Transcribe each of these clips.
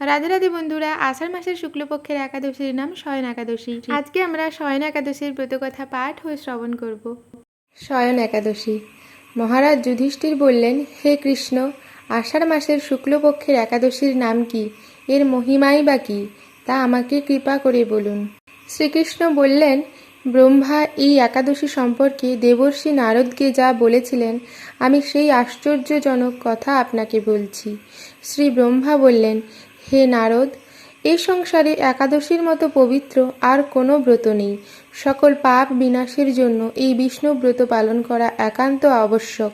রাধে রাধে বন্ধুরা আষাঢ় মাসের শুক্লপক্ষের একাদশীর নাম শয়ন একাদশী। আজকে আমরা শয়ন একাদশীর ব্রতকথা পাঠ ও শ্রবণ করব। শয়ন একাদশী। মহারাজ যুধিষ্ঠির বললেন হে কৃষ্ণ আষাঢ় মাসের শুক্লপক্ষের একাদশীর নাম কি? এর মহিমাই বা কি? তা আমাকে কৃপা করে বলুন। শ্রীকৃষ্ণ বললেন ব্রহ্মা এই একাদশী সম্পর্কে দেবর্ষি নারদকে যা বলেছিলেন আমি সেই আশ্চর্যজনক কথা আপনাকে বলছি। শ্রী ব্রহ্মা বললেন হে নারদ, এ সংসারে একাদশীর মতো পবিত্র আর কোনো ব্রত নেই। সকল পাপ বিনাশের জন্য এই বিষ্ণু ব্রত পালন করা একান্ত আবশ্যক।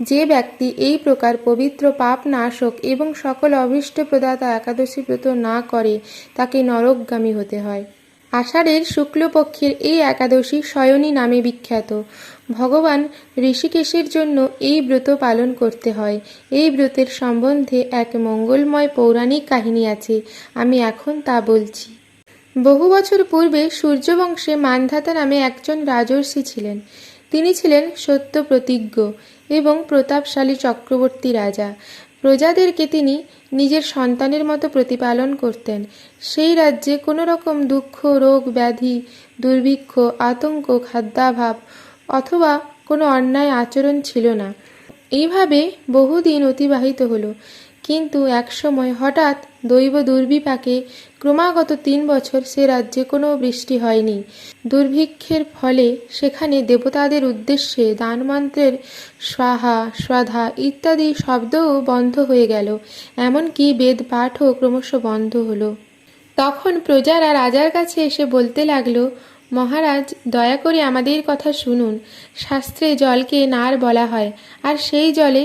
যে ব্যক্তি এই প্রকার পবিত্র পাপ নাশক এবং সকল অভীষ্ট প্রদাতা একাদশী ব্রত না করে, তাকে নরকগামী হতে হয়। আষাঢ়ের শুক্লপক্ষের এই একাদশী শয়নী নামে বিখ্যাত। ভগবান ঋষিকেশের জন্য এই ব্রত পালন করতে হয়। এই ব্রতের সম্বন্ধে এক মঙ্গলময় পৌরাণিক কাহিনী আছে, আমি এখন তা বলছি। বহু বছর পূর্বে সূর্যবংশে মানধাতা নামে একজন রাজর্ষি ছিলেন। তিনি ছিলেন সত্য প্রতিজ্ঞ এবং প্রতাপশালী চক্রবর্তী রাজা। প্রজাদেরকে তিনি নিজের সন্তানের মতো প্রতিপালন করতেন। সেই রাজ্যে কোনো রকম দুঃখ, রোগ, ব্যাধি, দুর্ভিক্ষ, আতঙ্ক, খাদ্যাভাব অথবা কোনো অন্যায় আচরণ ছিল না। এইভাবে বহুদিন অতিবাহিত হলো। কিন্তু একসময় হঠাৎ দৈব দুর্বিপাকে ক্রমাগত তিন বছর সে রাজ্যে কোনো বৃষ্টি হয়নি। দুর্ভিক্ষের ফলে সেখানে দেবতাদের উদ্দেশ্যে দানমন্ত্রের স্বাহা স্বাধা ইত্যাদি শব্দও বন্ধ হয়ে গেল। এমনকি বেদ পাঠও ক্রমশ বন্ধ হলো। তখন প্রজারা রাজার কাছে এসে বলতে লাগল, মহারাজ, দয়া করে আমাদের কথা শুনুন। শাস্ত্রে জলকে নার বলা হয়, আর সেই জলে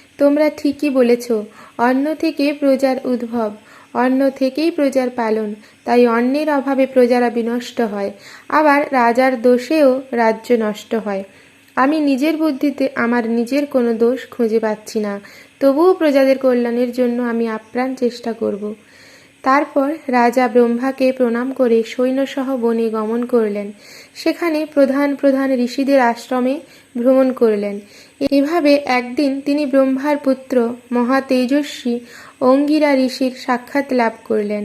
তোমরা ঠিকই বলেছ, অন্ন থেকে প্রজার উদ্ভব, অন্ন থেকেই প্রজার পালন, তাই অন্নের অভাবে প্রজারা বিনষ্ট হয়, আবার রাজার দোষেও রাজ্য নষ্ট হয়। আমি নিজের বুদ্ধিতে আমার নিজের কোনো দোষ খুঁজে পাচ্ছি না, তবুও প্রজাদের কল্যাণের জন্য আমি আপ্রাণ চেষ্টা করব। তারপর রাজা ব্রহ্মাকে প্রণাম করে সৈন্যসহ বনে গমন করলেন। সেখানে প্রধান প্রধান ঋষিদের আশ্রমে ভ্রমণ করলেন। এভাবে একদিন তিনি ব্রহ্মার পুত্র মহা তেজস্বী অঙ্গিরা ঋষির সাক্ষাৎ লাভ করলেন।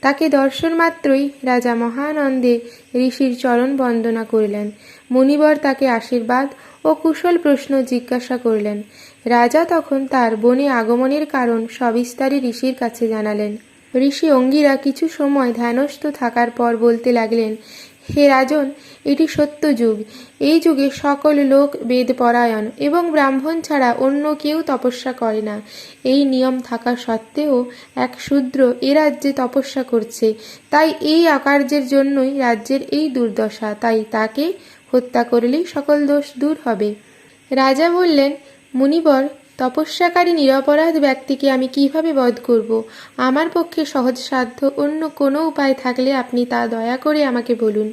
তাকে দর্শন মাত্রই রাজা মহানন্দে ঋষির চরণ বন্দনা করলেন। মুনিবর তাকে আশীর্বাদ ও কুশল প্রশ্ন জিজ্ঞাসা করলেন। রাজা তখন তার বনে আগমনের কারণ সবিস্তারে ঋষির কাছে জানালেন। ঋষি অঙ্গিরা কিছু সময় ধ্যানস্থ থাকার পর বলতে লাগলেন, হে রাজন, এটি সত্য যুগ। এই যুগে সকল লোক বেদ পরায়ণ এবং ব্রাহ্মণ ছাড়া অন্য কেউ তপস্যা করে না। এই নিয়ম থাকা সত্ত্বেও এক শূদ্র এ রাজ্যে তপস্যা করছে। তাই এই অকার্যের জন্যই রাজ্যের এই দুর্দশা। তাই তাকে হত্যা করলেই সকল দোষ দূর হবে। রাজা বললেন, মুনিবর তপস্যাকারী নিরপরাধ ব্যক্তিকে আমি কীভাবে বধ করব? আমার পক্ষে সহজসাধ্য অন্য কোনো উপায় থাকলে আপনি তা দয়া করে আমাকে বলুন।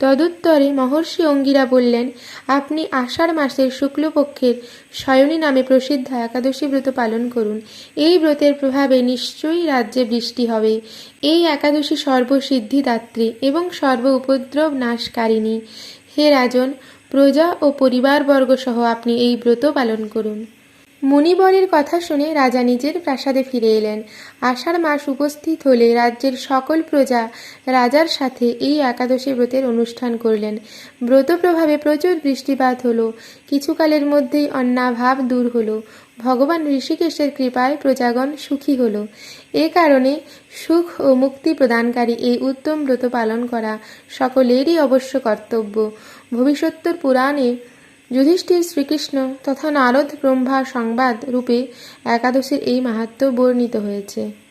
তদুত্তরে মহর্ষি অঙ্গিরা বললেন, আপনি আষাঢ় মাসের শুক্লপক্ষের শয়নী নামে প্রসিদ্ধ একাদশী ব্রত পালন করুন। এই ব্রতের প্রভাবে নিশ্চয়ই রাজ্যে বৃষ্টি হবে। এই একাদশী সর্বসিদ্ধিদাত্রী এবং সর্ব উপদ্রব নাশকারিণী। হে রাজন, প্রজা ও পরিবারবর্গ সহ আপনি এই ব্রত পালন করুন। মুনিবরের কথা শুনে রাজা নিজের প্রাসাদে ফিরে এলেন। আষাঢ় মাস উপস্থিত হলে রাজ্যের সকল প্রজা রাজার সাথে এই একাদশী ব্রতের অনুষ্ঠান করলেন। ব্রত প্রভাবে প্রচুর বৃষ্টিপাত হলো। কিছুকালের মধ্যেই অন্নাভাব দূর হলো। ভগবান ঋষিকেশের কৃপায় প্রজাগণ সুখী হল। এ কারণে সুখ ও মুক্তি প্রদানকারী এই উত্তম ব্রত পালন করা সকলেরই অবশ্য কর্তব্য। ভবিষ্যত্তর পুরাণে যুধিষ্ঠির শ্রীকৃষ্ণ তথা নারদ ব্রহ্মা সংবাদ রূপে একাদশীর এই মাহাত্ম বর্ণিত হয়েছে।